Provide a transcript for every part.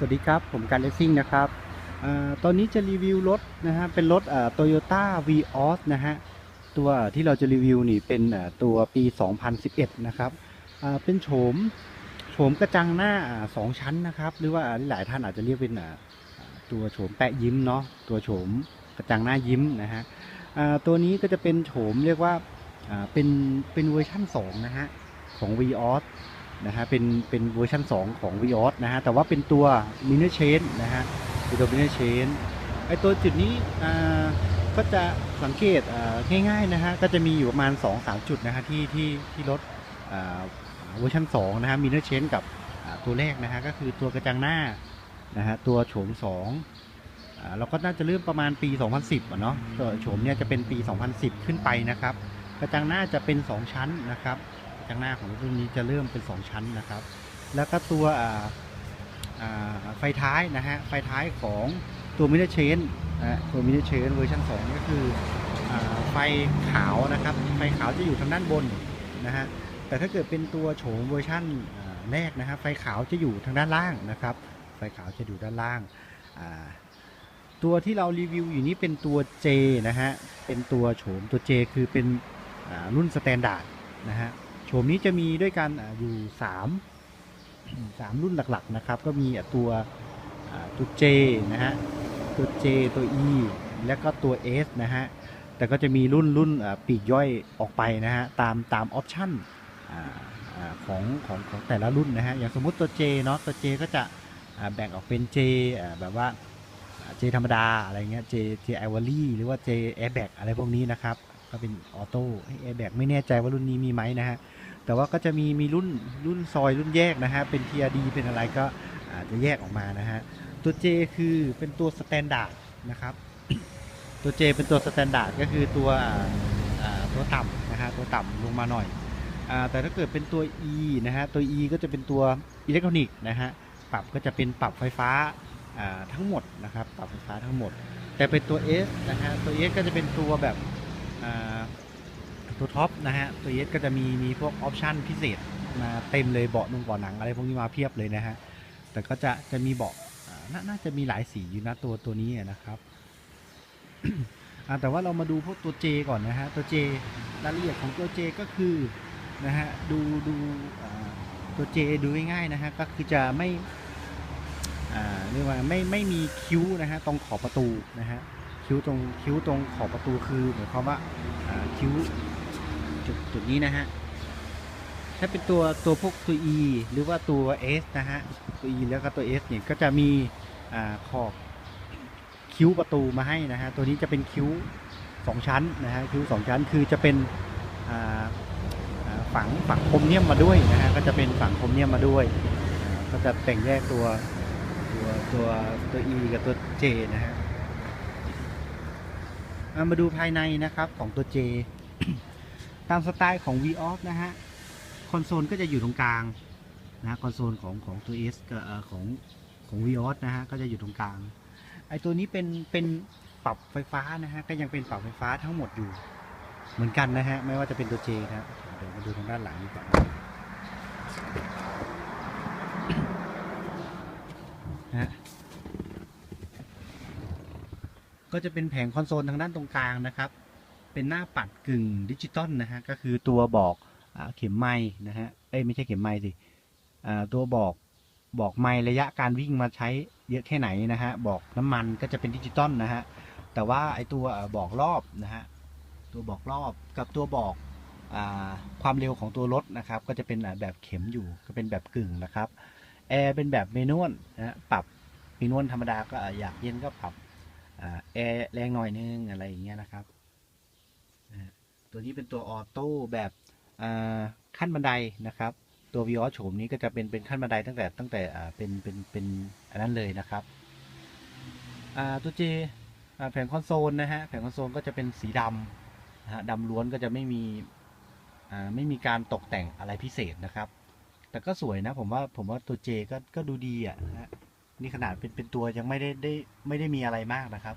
สวัสดีครับ ผมการเลสซิ่งนะครับอตอนนี้จะรีวิวรถนะฮะเป็นรถโตโยต้าวีออสนะฮะตัวที่เราจะรีวิวนี่เป็นตัวปี 2011 นะครับเป็นโฉมโฉมกระจังหน้าอ่าสองชั้นนะครับ หรือว่าหลายท่านอาจจะเรียกเป็นตัวโฉมแปะยิ้มเนาะตัวโฉมกระจังหน้ายิ้มนะฮะตัวนี้ก็จะเป็นโฉมเรียกว่าอ่าเป็นเป็นเวอร์ชั่น2นะฮะของ v ีออส นะฮะเป็นเป็นเวอร์ชัน2 ของ v ีออสนะฮะแต่ว่าเป็นตัวมินเนอร์เชนนะฮะเป็นตัวมินเนอร์เชนไอตัวจุดนี้อ่าก็จะสังเกตง่ายๆนะฮะก็จะมีอยู่ประมาณ 2-3 จุดนะฮะที่ที่ที่รถเวอร์ชัน2นะฮะมินเนอร์เชนกับตัวแรกนะฮะก็คือตัวกระจังหน้านะฮะตัวโฉม2อ่าเราก็น่าจะเริ่มประมาณปี 2010อะเนาะตัวโฉมเนี่ยจะเป็นปี 2010 ขึ้นไปนะครับ กระจังหน้าจะเป็น 2 ชั้นนะครับ กระจังหน้าของรุ่นนี้จะเริ่มเป็น 2 ชั้นนะครับ แล้วก็ตัวไฟท้ายนะฮะไฟท้ายของตัวมิเตอร์เชนนะตัวมิเตอร์เชนเวอร์ชัน2ก็คืออไฟขาวนะครับ ไฟขาวจะอยู่ทางด้านบนนะฮะแต่ถ้าเกิดเป็นตัวโฉมเวอร์ชันอ่าแรกนะครับไฟขาวจะอยู่ทางด้านล่างนะครับ ไฟขาวจะอยู่ด้านล่างตัวที่เรารีวิวอยู่นี้เป็นตัว J นะฮะ เป็นตัวโฉมตัว J คือเป็นรุ่นสแตนดาร์ดนะฮะ โฉมนี้จะมีด้วยกันอยู่สามสามรุ่นหลักๆนะครับ ก็มีตัวตัว J นะฮะ ตัว J ตัว E แล้วก็ตัว S นะฮะ แต่ก็จะมีรุ่นรุ่นปีกย่อยออกไปนะฮะ ตามตามออปชั่นของของของแต่ละรุ่นนะฮะ อย่างสมมุติตัว J เนาะ ตัว J ก็จะแบ่งออกเป็น J แบบว่า J ธรรมดาอะไรเงี้ย J J i v o r y หรือว่า J Airbag อะไรพวกนี้นะครับ ก็เป็นออโต้แอร์แบกไม่แน่ใจว่ารุ่นนี้มีไหมนะฮะ แต่ว่าก็จะมีมีรุ่นรุ่นซอยรุ่นแยกนะฮะ เป็น TRD เป็นอะไรก็อาจจะแยกออกมานะฮะ ตัว J คือเป็นตัวสแตนดาร์ดนะครับ ตัว J เป็นตัวสแตนดาร์ดก็คือตัวตัวต่ำนะฮะตัวต่ำลงมาหน่อยอแต่ถ้าเกิดเป็นตัว E นะฮะตัว E ก็จะเป็นตัวอิเล็กทรอนิกส์นะฮะปรับก็จะเป็นปรับไฟฟ้าทั้งหมดนะครับปรับไฟฟ้าทั้งหมด แต่เป็นตัว S นะฮะตัว S ก็จะเป็นตัวแบบ ตัวท็อปนะฮะ ตัว S ก็จะมีมีพวกออปชันพิเศษมาเต็มเลยเบาะนุ่งเบาะหนังอะไรพวกนี้มาเพียบเลยนะฮะ แต่ก็จะจะมีเบาะนน่าจะมีหลายสีอยู่นะตัวตัวนี้นะครับแต่ว่าเรามาดูพวกตัว J ก่อนนะฮะ ตัว J รายละเอียดของตัว J ก็คือนะฮะดูดูตัว J ดูง่ายๆนะฮะก็คือจะไม่เรียกว่าไม่ไม่มีคิ้วนะฮะตรงขอบประตูนะฮะคิ้วตรงคิ้วตรงขอบประตูคือหมายความว่าคิ้ว จุดจุดนี้นะฮะ ถ้าเป็นตัวตัวพวกตัว E หรือว่าตัว S นะฮะ ตัว E แล้วก็ตัว S เนี่ยก็จะมีอขอบคิ้วประตูมาให้นะฮะ ตัวนี้จะเป็นคิ้วสองชั้นนะฮะ คิ้วสองชั้นคือจะเป็นฝังฝังคมเนียมมาด้วยนะฮะ ก็จะเป็นฝังคมเนียมมาด้วย ก็จะแต่งแยกตัวตัวตัวตัว E กับตัว J นะฮะมาดูภายในนะครับของตัว J ตามสไตล์ของ v o f นะฮะ คอนโซลก็จะอยู่ตรงกลางนะฮะคอนโซลของของตัว S กับของของ v o s นะฮะ ก็จะอยู่ตรงกลาง ไอตัวนี้เป็นเป็นปรับไฟฟ้านะฮะ ก็ยังเป็นปรับไฟฟ้าทั้งหมดอยู่ เหมือนกันนะฮะ ไม่ว่าจะเป็นตัว J นะเดี๋ยวมาดูทางด้านหลังดีกว่านะฮะก็จะเป็นแผงคอนโซลทางด้านตรงกลางนะครับ เป็นหน้าปัดกึ่งดิจิตอลนะฮะก็คือตัวบอกอเข็มไม้นะฮะเอ้ยไม่ใช่เข็มไม้สิตัวบอกบอกไมล์ระยะการวิ่งมาใช้เยอะแค่ไหนนะฮะบอกน้ำมันก็จะเป็นดิจิตอลนะฮะแต่ว่าไอตัวบอกรอบนะฮะตัวบอกรอบกับตัวบอกอความเร็วของตัวรถนะครับก็จะเป็นแบบเข็มอยู่ก็เป็นแบบกึ่งนะครับแอร์เป็นแบบเมนวลนะฮะปรับเมนวลธรรมดาก็อยากเย็นก็ปรับแอร์แรงหน่อยนึงอะไรอย่างเงี้ยนะครับ ตัวนี้เป็นตัวออโต้แบบขั้นบันไดนะครับ ตัว v ีออโฉมนี้ก็จะเป็นเป็นขั้นบันไดตั้งแต่ตั้งแต่เป็นเป็นเป็นอันนั้นเลยนะครับตัว J อ่าแผงคอนโซลนะฮะแผงคอนโซลก็จะเป็นสีดำนะฮะดำล้วนก็จะไม่มีไม่มีการตกแต่งอะไรพิเศษนะครับ แต่ก็สวยนะผมว่าผมว่าตัว J ก็ก็ดูดีอะนะฮะนี่ขนาดเป็นเป็นตัวยังไม่ได้ได้ไม่ได้มีอะไรมากนะครับ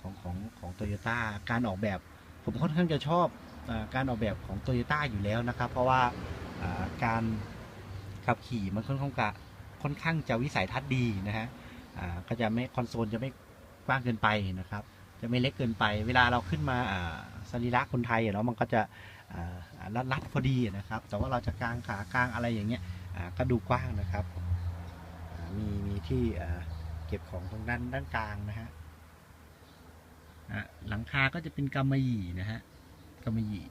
ของของของโตโยต้าการออกแบบ ผมค่อนข้างจะชอบ การออกแบบของโตโยต้าอยู่แล้วนะครับ เพราะว่าการขับขี่มันค่อนข้างกะค่อนข้างจะวิสัยทัศน์ดีนะฮะก็จะไม่คอนโซลจะไม่กว้างเกินไปนะครับ จะไม่เล็กเกินไป เวลาเราขึ้นมาสรีระคนไทยอะเนาะมันก็จะรัดรัดพอดีนะครับ แต่ว่าเราจะกางขากางอะไรอย่างเงี้ยก็ดูกว้างนะครับมีมีที่เก็บของตรงด้านด้านกลางนะฮะอะหลังคาก็จะเป็นกำมะหยี่นะฮะ กำมะหยี่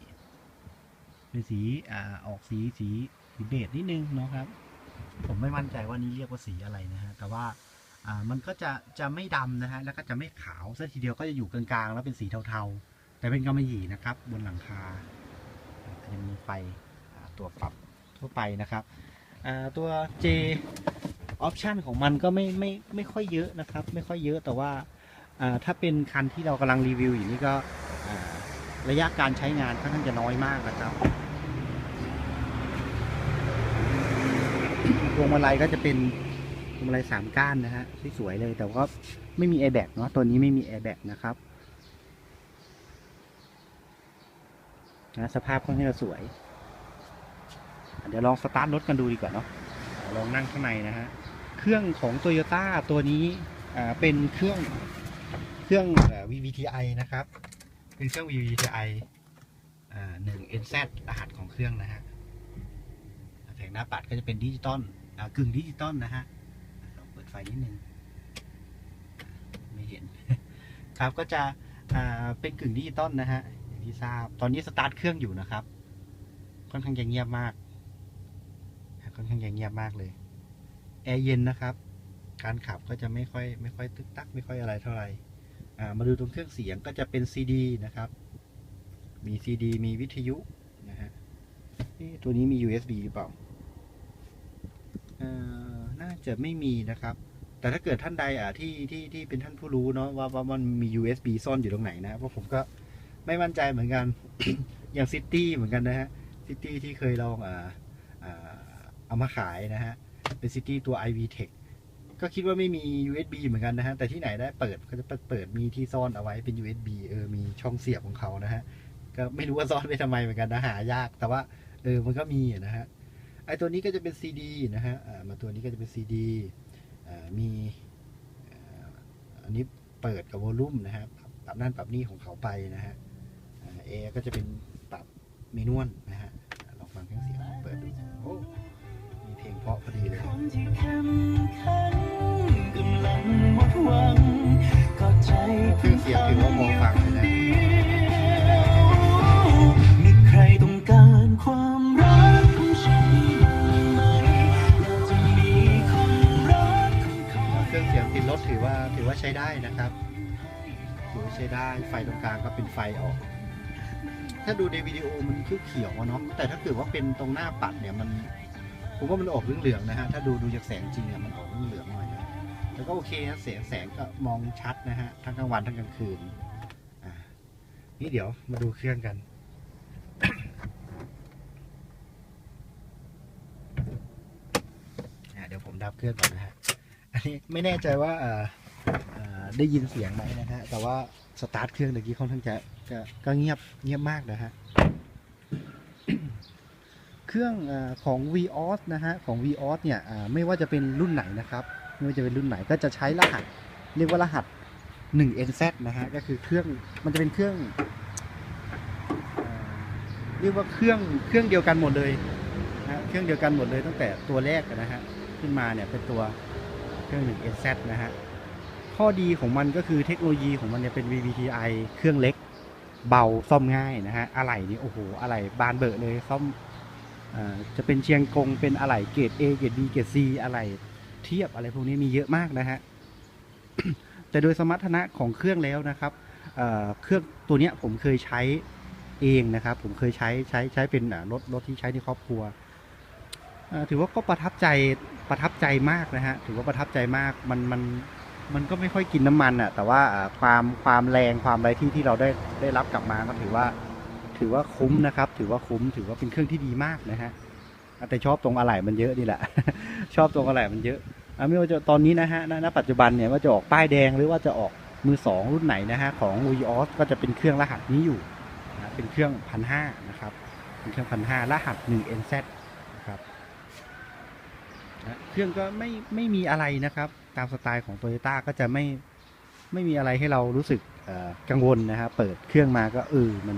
เป็นสีอ่าออกสีสีสีเบจนิดนึงเนาะครับ ผมไม่มั่นใจว่านี้เรียกว่าสีอะไรนะฮะแต่ว่าอ่ามันก็จะจะไม่ดำนะฮะแล้วก็จะไม่ขาวซะทีเดียวก็จะอยู่กลางๆ แล้วเป็นสีเทาๆ แต่เป็นกำมะหยี่นะครับ บนหลังคาจะมีไฟตัวปรับทั่วไปนะครับอ่าตัว J option ของมันก็ไม่ไม่ไม่ค่อยเยอะนะครับ ไม่ค่อยเยอะแต่ว่าอ่าถ้าเป็นคันที่เรากำลังรีวิวอยู่นี่ก็ ระยะการใช้งานค่อนข้างจะน้อยมากนะครับพวงมาลัยก็จะเป็นพวงมาลัยสามก้านนะฮะสวยๆเลยแต่ว่าไม่มีแอร์แบกเนาะตัวนี้ไม่มีแอร์แบกนะครับนะสภาพค่อนข้างจะสวย เดี๋ยวลองสตาร์ทรถกันดูดีกว่าเนาะลองนั่งข้างในนะฮะเครื่องของโตโยต้าตัวนี้อ่าเป็นเครื่องเครื่อง VVTi นะครับ เป็นเครื่อง VVTi หนึ่ง NZ รหัสของเครื่องนะฮะแผงหน้าปัดก็จะเป็นดิจิตอลกึ่งดิจิตอลนะฮะลองเปิดไฟนิดนึง ไม่เห็น ครับก็จะเป็นกึ่งดิจิตอลนะฮะอย่างที่ทราบ ตอนนี้สตาร์ทเครื่องอยู่นะครับ ค่อนข้างจะเงียบมาก ค่อนข้างจะเงียบมากเลยแอร์เย็นนะครับ การขับก็จะไม่ค่อย ไม่ค่อยตึกตัก ไม่ค่อยอะไรเท่าไหร่ มาดูตรงเครื่องเสียงก็จะเป็นซีดีนะครับ มีซีดีมีวิทยุนะฮะตัวนี้มี USB หรือเปล่าน่าจะไม่มีนะครับ แต่ถ้าเกิดท่านใดอะที่ที่ที่เป็นท่านผู้รู้เนาะว่าว่ามันมี USB ซ่อนอยู่ตรงไหนนะ เพราะผมก็ไม่มั่นใจเหมือนกัน อย่างซิตี้เหมือนกันนะฮะซิตี้ที่เคยลองอ่าเอามาขายนะฮะ เป็นซิตี้ตัว IV Tech ก็คิดว่าไม่มี USB เหมือนกันนะฮะ แต่ที่ไหนได้เปิดก็จะเปิดมีที่ซ่อนเอาไว้เป็น USB เออ มีช่องเสียบของเขานะฮะ ก็ไม่รู้ว่าซ่อนไปทำไมเหมือนกันนะ หายาก แต่ว่าเออ มันก็มีนะฮะ ไอตัวนี้ก็จะเป็นซีดีนะฮะ อ่า มาตัวนี้ก็จะเป็นซีดีอ่า มีอันนี้เปิดกับวอลลุ่มนะฮะ ปรับนั่นปรับนี่ของเขาไปนะฮะเอก็จะเป็นปรับเมนวลนะฮะ ลองฟังเครื่องเสียงเปิดดู โอ้ มีเพลงเพราะพอดีเลย สียงถือว่าพอฟังเลยนะมีใครต้องการความรักของฉันไหมอยากจะมีคนรักคนคอยเครื่องเสียงติดรถถือว่าถือว่าใช้ได้นะครับถือว่าใช้ได้ไฟตรงกลางก็เป็นไฟออก ถ้าดูในวิดีโอมันเขียวๆอะเนาะแต่ถ้าเกิดว่าเป็นตรงหน้าปัดเนี่ยมันผมว่ามันออกเหลืองๆนะฮะถ้าดูดูจากแสงจริงอะมันออกเหลืองๆหน่อยนะ แต่ก็โอเคนะแสงแสงก็มองชัดนะฮะทั้งกลางวันทั้งกลางคืนนี่เดี๋ยวมาดูเครื่องกันเดี๋ยวผมดับเครื่องก่อนนะฮะอันนี้ไม่แน่ใจว่าได้ยินเสียงไหมนะฮะแต่ว่าสตาร์ทเครื่องตะกี้ค่อนข้างจะก็เงียบเงียบมากนะฮะเครื่องเออของ VOS นะฮะของ VOS เนี่ยไม่ว่าจะเป็นรุ่นไหนนะครับ ไม่ว่าจะเป็นรุ่นไหนก็จะใช้รหัส เรียกว่ารหัส 1NZ นะฮะก็คือเครื่องมันจะเป็นเครื่องเรียกว่าเครื่องเครื่องเดียวกันหมดเลยนะเครื่องเดียวกันหมดเลยตั้งแต่ตัวแรกนะฮะขึ้นมาเนี่ยเป็นตัวเครื่อง 1NZ นะฮะข้อดีของมันก็คือเทคโนโลยีของมันเนี่ยเป็น VVTi เครื่องเล็กเบาซ่อมง่ายนะฮะอะไหล่นี่โอ้โหอะไหล่บานเบอะเลยซ่อมอจะเป็นเชียงกงเป็นอะไหล่เกรด A เกรด B เกรด C อะไหล่ เทียบอะไรพวกนี้มีเยอะมากนะฮะแต่โดยสมรรถนะของเครื่องแล้วนะครับเเครื่องตัวนี้ผมเคยใช้เองนะครับ ผมเคยใช้ใช้ใช้เป็นรถรถที่ใช้ในครอบครัวถือว่าก็ประทับใจประทับใจมากนะฮะถือว่าประทับใจมากมันมันมันก็ไม่ค่อยกินน้ำมันอะแต่ว่าอ่าความความแรงความอะไรที่ที่เราได้ได้รับกลับมาก็ถือว่า ถือว่าคุ้มนะครับ ถือว่าคุ้มถือว่าเป็นเครื่องที่ดีมากนะฮะ แต่ชอบตรงอะไหล่มันเยอะนี่แหละ ชอบตรงอะไหล่มันเยอะอะไม่ว่าจะตอนนี้นะฮะณปัจจุบันเนี่ยว่าจะออกป้ายแดงหรือว่าจะออกมือสองรุ่นไหนนะฮะของ v ีออสก็จะเป็นเครื่องรหัสนี้อยู่นะเป็นเครื่องพันห้านะครับเป็นเครื่องพันห้ารหัส1 NZ นะครับนะเครื่องก็ไม่ไม่มีอะไรนะครับ ตามสไตล์ของโตโยต้าก็จะไม่ไม่มีอะไรให้เรารู้สึกกังวลนะครับเปิดเครื่องมาก็เออมัน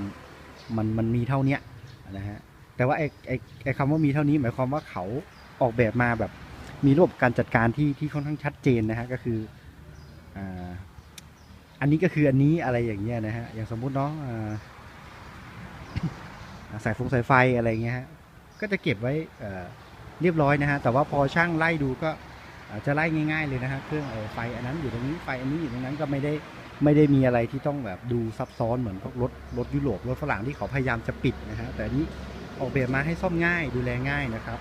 มันมันมีเท่าเนี้ยนะฮะ แต่ว่าไอ้ไอ้ไอ้คำว่ามีเท่านี้หมายความว่าเขาออกแบบมาแบบมีระบบการจัดการที่ที่ค่อนข้างชัดเจนนะฮะก็คืออ่าอันนี้ก็คืออันนี้อะไรอย่างเงี้ยนะฮะอย่างสมมุติเนาะอ่าสายฟงสายไฟอะไรเงี้ยฮะก็จะเก็บไว้เอ่อเรียบร้อยนะฮะแต่ว่าพอช่างไล่ดูก็จะไล่ง่ายๆเลยนะฮะเครื่องไฟอันนั้นอยู่ตรงนี้ไฟอันนี้อยู่ตรงนั้นก็ไม่ได้ไม่ได้มีอะไรที่ต้องแบบดูซับซ้อนเหมือนพวกรถรถยุโรปรถฝรั่งที่เขาพยายามจะปิดนะฮะแต่นี้ ออกแบบมาให้ซ่อมง่ายดูแลง่ายนะครับ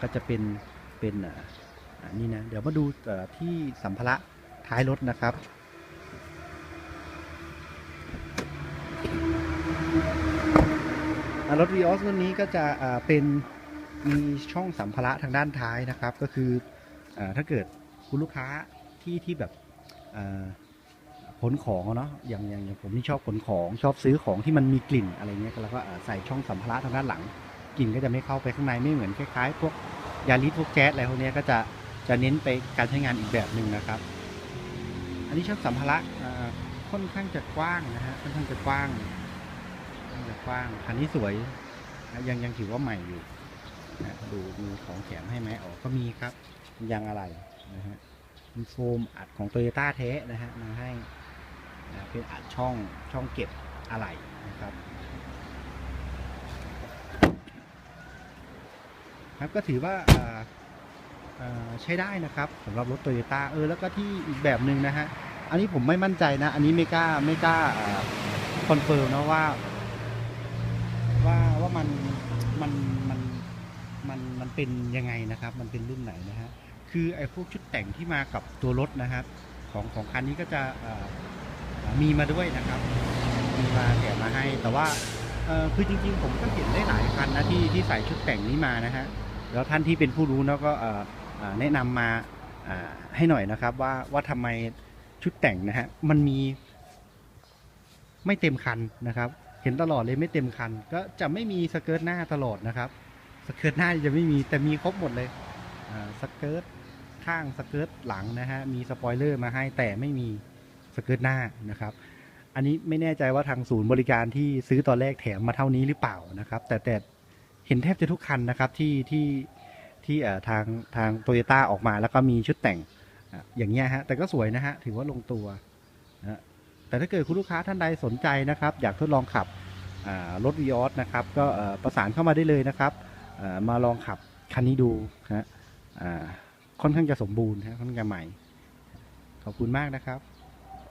ก็จะเป็นเป็นนี่นะเดี๋ยวมาดูที่สัมภาระท้ายรถนะครับรถ v ีออสรุ่นนี้ก็จะเป็นมีช่องสัมภาระทางด้านท้ายนะครับ ก็คืออถ้าเกิดคุณลูกค้าที่ที่แบบ ขนของเนาะอย่างอย่างอย่างผมนี่ชอบขนของชอบซื้อของที่มันมีกลิ่นอะไรเงี้ยแล้วก็ใส่ช่องสัมภาระทางด้านหลังกลิ่นก็จะไม่เข้าไปข้างในไม่เหมือนคล้ายๆพวกยาลิสพวกแจ๊สอะไรพวกเนี้ยก็จะจะเน้นไปการใช้งานอีกแบบหนึ่งนะครับ อันนี้ช่องสัมภาระค่อนข้างจะกว้างนะฮะค่อนข้างจะกว้างค่อนข้างจะกว้างคันนี้สวยนะยังยังถือว่าใหม่อยู่นะดูมีของแถมให้ไหมออก็มีครับยางอะไรนะฮะมีโฟมอัดของโตโยต้าแท้นะฮะมาให้ นะเป็นอัดช่องช่องเก็บอะไหล่นะครับครับก็ถือว่าาาใช้ได้นะครับสำหรับรถโตโยต้าเออแล้วก็ที่อีกแบบหนึ่งนะฮะอันนี้ผมไม่มั่นใจนะ อันนี้ไม่กล้าไม่กล้าคอนเฟิร์มนะว่าว่าว่ามันมันมันมันมันเป็นยังไงนะครับ มันเป็นรุ่นไหนนะฮะคือไอ้พวกชุดแต่งที่มากับตัวรถนะครับของของคันนี้ก็จะ มีมาด้วยนะครับ มีมาแถมมาให้ แต่ว่าคือจริง ๆ ผมก็เห็นได้หลายคันนะที่ที่ใส่ชุดแต่งนี้มานะฮะแล้วท่านที่เป็นผู้รู้เนาะก็แนะนำมาอ่าให้หน่อยนะครับ ว่าว่าทำไมชุดแต่งนะฮะมันมี ไม่เต็มคันนะครับ เห็นตลอดเลยไม่เต็มคัน ก็จะไม่มีสเกิร์ตหน้าตลอดนะครับสเกิร์ตหน้าจะไม่มีแต่มีครบหมดเลยสเกิร์ตข้างสเกิร์ตหลังนะฮะมีสปอยเลอร์มาให้แต่ไม่มี สเกิร์ตหน้านะครับอันนี้ไม่แน่ใจว่าทางศูนย์บริการที่ซื้อตอนแรกแถมมาเท่านี้หรือเปล่านะครับ แต่แต่เห็นแทบจะทุกคันนะครับที่ที่ที่เอ่อทางทางโตโยต้าออกมาแล้วก็มีชุดแต่งอย่างเงี้ยฮะแต่ก็สวยนะฮะถือว่าลงตัวนะฮะแต่ถ้าเกิดคุณลูกค้าท่านใดสนใจนะครับ อยากทดลองขับรถวีออสนะครับ ก็ประสานเข้ามาได้เลยนะครับมาลองขับคันนี้ดูนะฮะค่อนข้างจะสมบูรณ์นะค่อนข้างจะใหม่ ขอบคุณมากนะครับ